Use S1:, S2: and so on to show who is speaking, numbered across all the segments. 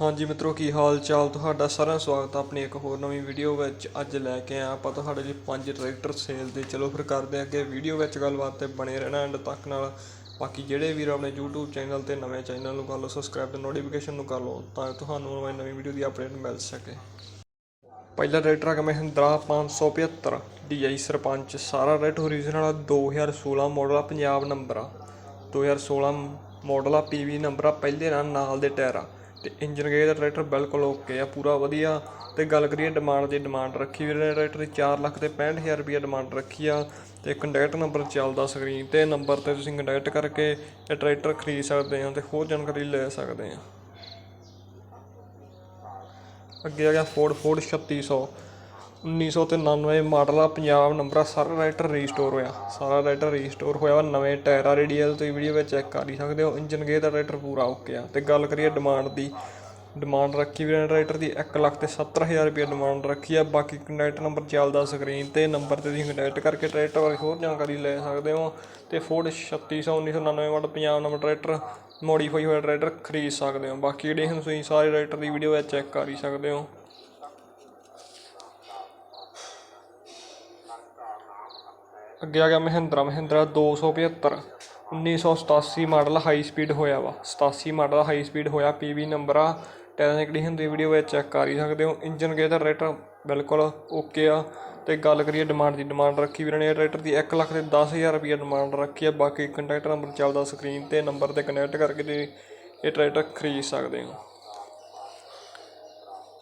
S1: ਹਾਂਜੀ ਮਿੱਤਰੋ, ਕੀ ਹਾਲ ਚਾਲ? ਤੁਹਾਡਾ ਸਾਰਿਆਂ ਸਵਾਗਤ ਹੈ ਆਪਣੀ ਇੱਕ ਹੋਰ ਨਵੀਂ ਵੀਡੀਓ ਵਿੱਚ। ਅੱਜ ਲੈ ਕੇ ਆਇਆ ਆਪਾਂ ਤੁਹਾਡੇ ਲਈ ਪੰਜ ਟਰੈਕਟਰ ਸੇਲ ਦੇ। ਚਲੋ ਫਿਰ ਕਰਦੇ ਹਾਂ ਅੱਗੇ ਵੀਡੀਓ ਵਿੱਚ ਗੱਲਬਾਤ ਤੇ ਬਣੇ ਰਹਿਣਾ ਐਂਡ ਤੱਕ ਨਾਲ। ਬਾਕੀ ਜਿਹੜੇ ਵੀਰ ਆਪਣੇ YouTube ਚੈਨਲ ਤੇ ਨਵੇਂ ਚੈਨਲ ਨੂੰ ਕਰ ਲਓ ਸਬਸਕ੍ਰਾਈਬ ਤੇ ਨੋਟੀਫਿਕੇਸ਼ਨ ਨੂੰ ਕਰ ਲਓ, ਤਾਂ ਤੁਹਾਨੂੰ ਨਵੀਂ ਨਵੀਂ ਵੀਡੀਓ ਦੀ ਅਪਡੇਟ ਮਿਲ ਸਕੇ। ਪਹਿਲਾ ਟਰੈਕਟਰ ਹੈ ਮਹਿੰਦਰਾ 575 DI ਸਰਪੰਚ, ਸਾਰਾ ਰੇਟ ਓਰੀਜਨਲ ਆ 2016 ਮਾਡਲ ਆ, ਪੰਜਾਬ ਨੰਬਰ ਆ। 2016 ਮਾਡਲ ਆ PV ਨੰਬਰ ਆ, ਪਹਿਲੇ ਨਾਲ ਨਾਲ ਦੇ ਟਾਇਰ ਆ। ਤੇ ਇੰਜਨ ਗੇਅਰ ਦਾ ਟਰੈਕਟਰ ਬਿਲਕੁਲ ਓਕੇ ਆ, ਪੂਰਾ ਵਧੀਆ। ਤੇ ਗੱਲ ਕਰੀਏ ਡਿਮਾਂਡ ਦੀ ਡਿਮਾਂਡ ਰੱਖੀ ਵੀਰੇ ਟਰੈਕਟਰ ਦੀ। 4 ਲੱਖ ਤੇ 65000 ਰੁਪਏ ਡਿਮਾਂਡ ਰੱਖੀ ਆ। ਤੇ ਕੰਟੈਕਟ ਨੰਬਰ ਚੱਲਦਾ ਸਕਰੀਨ ਤੇ ਨੰਬਰ ਤੇ ਤੁਸੀਂ ਕੰਟੈਕਟ ਕਰਕੇ ਇਹ ਟਰੈਕਟਰ ਖਰੀਦ ਸਕਦੇ ਆ ਤੇ ਹੋਰ ਜਾਣਕਾਰੀ ਲੈ ਸਕਦੇ ਆ। ਅੱਗੇ ਆ ਗਿਆ ਫੋਰਡ ਫੋਰਡ 3600 1999 ਮਾਡਲ ਆ, ਪੰਜਾਬ ਨੰਬਰ ਆ, ਸਾਰਾ ਰਾਈਟਰ ਰੀਸਟੋਰ ਹੋਇਆ। ਸਾਰਾ ਰਾਈਟਰ ਰੀਸਟੋਰ ਹੋਇਆ ਵਾ, ਨਵੇਂ ਟਾਇਰ ਆ ਰੇਡੀਅਲ ਤੁਸੀਂ ਵੀਡੀਓ ਵਿੱਚ ਚੈੱਕ ਕਰ ਹੀ ਸਕਦੇ ਹੋ ਇੰਜਨ ਗੇਅਰ ਦਾ ਰਾਈਟਰ ਪੂਰਾ ਓਕੇ ਆ। ਤੇ ਗੱਲ ਕਰੀਏ ਡਿਮਾਂਡ ਦੀ ਡਿਮਾਂਡ ਰੱਖੀ ਵੀ ਰਾਈਟਰ ਦੀ 1 ਲੱਖ ਤੇ 70000 ਰੁਪਏ ਡਿਮਾਂਡ ਰੱਖੀ ਆ। ਬਾਕੀ ਕੰਟੈਕਟ ਨੰਬਰ ਚੱਲਦਾ ਸਕਰੀਨ ਤੇ ਨੰਬਰ ਤੇ ਤੁਸੀਂ ਕੰਟੈਕਟ ਕਰਕੇ ਟਰੈਕਟਰ ਬਾਰੇ ਹੋਰ ਜਾਣਕਾਰੀ ਲੈ ਸਕਦੇ ਹੋ। ਤੇ Ford 3600 1999 model Punjab number tractor modify ਹੋਇਆ ਟਰੈਕਟਰ ਖਰੀਦ ਸਕਦੇ ਹੋ। ਬਾਕੀ ਜਿਹੜੇ ਹੁਣ ਤੁਸੀਂ ਸਾਰੇ ਰਾਈਟਰ ਦੀ ਵੀਡੀਓ ਵਿੱਚ ਚੈੱਕ ਕਰ ਹੀ ਸਕਦੇ ਹੋ। ਅੱਗੇ ਆ ਗਿਆ Mahindra Mahindra 275 1987 model high speed ਹੋਇਆ ਵਾ। 87 ਮਾਡਲ ਹਾਈ ਸਪੀਡ ਹੋਇਆ ਪੀਵੀ ਨੰਬਰ ਆ। ਟਾਇਰਾਂ ਦੀ ਕੰਡੀਸ਼ਨ ਦੀ ਵੀਡੀਓ ਵਿੱਚ ਚੈੱਕ ਕਰ ਹੀ ਸਕਦੇ ਹੋ। ਇੰਜਨ ਗੇਅਰ ਦਾ ਰੇਟਰ ਬਿਲਕੁਲ ਓਕੇ ਆ। ਤੇ ਗੱਲ ਕਰੀਏ ਡਿਮਾਂਡ ਦੀ ਡਿਮਾਂਡ ਰੱਖੀ ਵੀਰਾਂ ਨੇ। ਟਰੈਕਟਰ ਦੀ 1 ਲੱਖ ਤੇ 10000 ਰੁਪਏ ਡਿਮਾਂਡ ਰੱਖੀ ਆ। ਬਾਕੀ ਕੰਟੈਕਟ ਨੰਬਰ ਚੱਲਦਾ ਸਕਰੀਨ ਤੇ ਨੰਬਰ ਤੇ ਕਨੈਕਟ ਕਰਕੇ ਤੇ ਇਹ ਟਰੈਕਟਰ ਖਰੀਦ ਸਕਦੇ ਹੋ।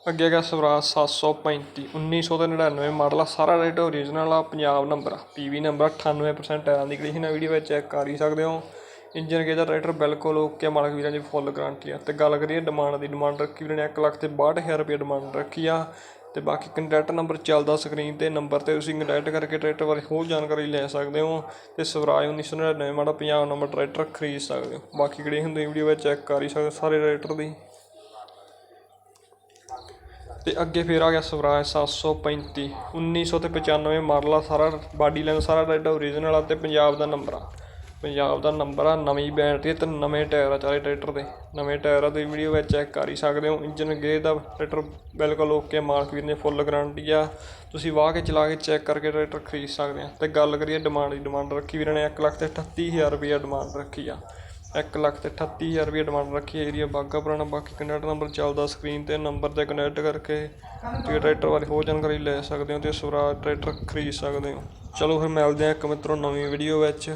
S1: ਅੱਗੇ ਹੈਗਾ ਸਵਰਾਜ 735 1999 ਮਾਡਲ ਆ, ਸਾਰਾ ਰੇਟ ਓਰੀਜਨਲ ਆ, ਪੰਜਾਬ ਨੰਬਰ ਆ, ਪੀਵੀ ਨੰਬਰ 98% ਟਾਇਰਾਂ ਦੀ ਕੰਡੀਸ਼ਨ ਆ ਵੀਡੀਓ ਵਿੱਚ ਚੈੱਕ ਕਰ ਹੀ ਸਕਦੇ ਹੋ। ਇੰਜਨ ਗੇਅਰ ਦਾ ਟਰੈਕਟਰ ਬਿਲਕੁਲ ਓਕੇ ਮਾਲਕ ਵੀਰਾਂ ਦੀ ਫੁੱਲ ਗਾਰੰਟੀ ਆ। ਤੇ ਗੱਲ ਕਰੀਏ ਡਿਮਾਂਡ ਦੀ ਡਿਮਾਂਡ ਰੱਖੀ ਵੀਰਾਂ ਨੇ 1 ਲੱਖ ਤੇ 62000 ਰੁਪਏ ਡਿਮਾਂਡ ਰੱਖੀ ਆ। ਤੇ ਬਾਕੀ ਕੰਟੈਕਟ ਨੰਬਰ ਚੱਲਦਾ ਸਕਰੀਨ ਤੇ ਨੰਬਰ ਤੇ ਤੁਸੀਂ ਕੰਟੈਕਟ ਕਰਕੇ ਟਰੈਕਟਰ ਬਾਰੇ ਹੋਰ ਜਾਣਕਾਰੀ ਲੈ ਸਕਦੇ ਹੋ। ਤੇ Swaraj 1999 model, Punjab number tractor ਖਰੀਦ ਸਕਦੇ ਹੋ। ਬਾਕੀ ਜਿਹੜੇ ਹੁੰਦੇ ਵੀਡੀਓ ਵਿੱਚ ਚੈੱਕ ਕਰ ਹੀ ਸਕਦੇ ਸਾਰੇ ਟਰੈਕਟਰ ਦੀ। ਤੇ ਅੱਗੇ ਫਿਰ ਆ ਗਿਆ ਸਵਰਾਜ 735 1995 ਮਾਡਲ ਆ ਸਾਰਾ, ਬਾਡੀ ਲਾਈਨ ਸਾਰਾ ਰੈਡ ਓਰੀਜਨਲ ਆ ਤੇ ਪੰਜਾਬ ਦਾ ਨੰਬਰ ਆ। ਪੰਜਾਬ ਦਾ ਨੰਬਰ ਆ ਨਵੀਂ ਬੈਟਰੀ ਤੇ ਨਵੇਂ ਟਾਇਰ ਆ ਚਾਰੇ ਟਰੈਕਟਰ ਦੇ। ਨਵੇਂ ਟਾਇਰ ਆ ਤੁਸੀਂ ਵੀਡੀਓ ਵਿੱਚ ਚੈੱਕ ਕਰ ਹੀ ਸਕਦੇ ਹੋ ਇੰਜਨ ਗੇਅਰ ਦਾ ਟਰੈਕਟਰ ਬਿਲਕੁਲ ਓਕੇ ਮਾਲਕ ਵੀਰ ਨੇ ਫੁੱਲ ਗਾਰੰਟੀ ਆ। ਤੁਸੀਂ ਵਾਹ ਕੇ ਚਲਾ ਕੇ ਚੈੱਕ ਕਰਕੇ ਟਰੈਕਟਰ ਖਰੀਦ ਸਕਦੇ ਆ। ਤੇ ਗੱਲ ਕਰੀਏ ਡਿਮਾਂਡ ਦੀ ਡਿਮਾਂਡ ਰੱਖੀ ਵੀਰਾਂ ਨੇ 1 ਲੱਖ ਤੇ 38000 ਰੁਪਏ ਡਿਮਾਂਡ ਰੱਖੀ ਆ। ਇੱਕ ਲੱਖ ਤੇ ਅਠੱਤੀ ਹਜ਼ਾਰ ਰੁਪਈਆ ਡਿਮਾਂਡ ਰੱਖੀ ਹੈ। ਏਰੀਆ ਬਾਗਾ ਪੁਰਾਣਾ, ਬਾਕੀ ਕੰਟੈਕਟ ਨੰਬਰ ਚੱਲਦਾ ਸਕਰੀਨ ਤੇ ਨੰਬਰ ਤੇ ਕਨੈਕਟ ਕਰਕੇ ਤੁਸੀਂ ਟਰੈਕਟਰ ਬਾਰੇ ਹੋਰ ਜਾਣਕਾਰੀ ਲੈ ਸਕਦੇ ਹੋ ਤੇ ਸਵਰਾਜ ਟਰੈਕਟਰ ਖਰੀਦ ਸਕਦੇ ਹੋ। ਚਲੋ ਫਿਰ ਮਿਲਦੇ ਹਾਂ ਇੱਕ ਮਿੱਤਰੋ ਨਵੀਂ ਵੀਡੀਓ ਵਿੱਚ।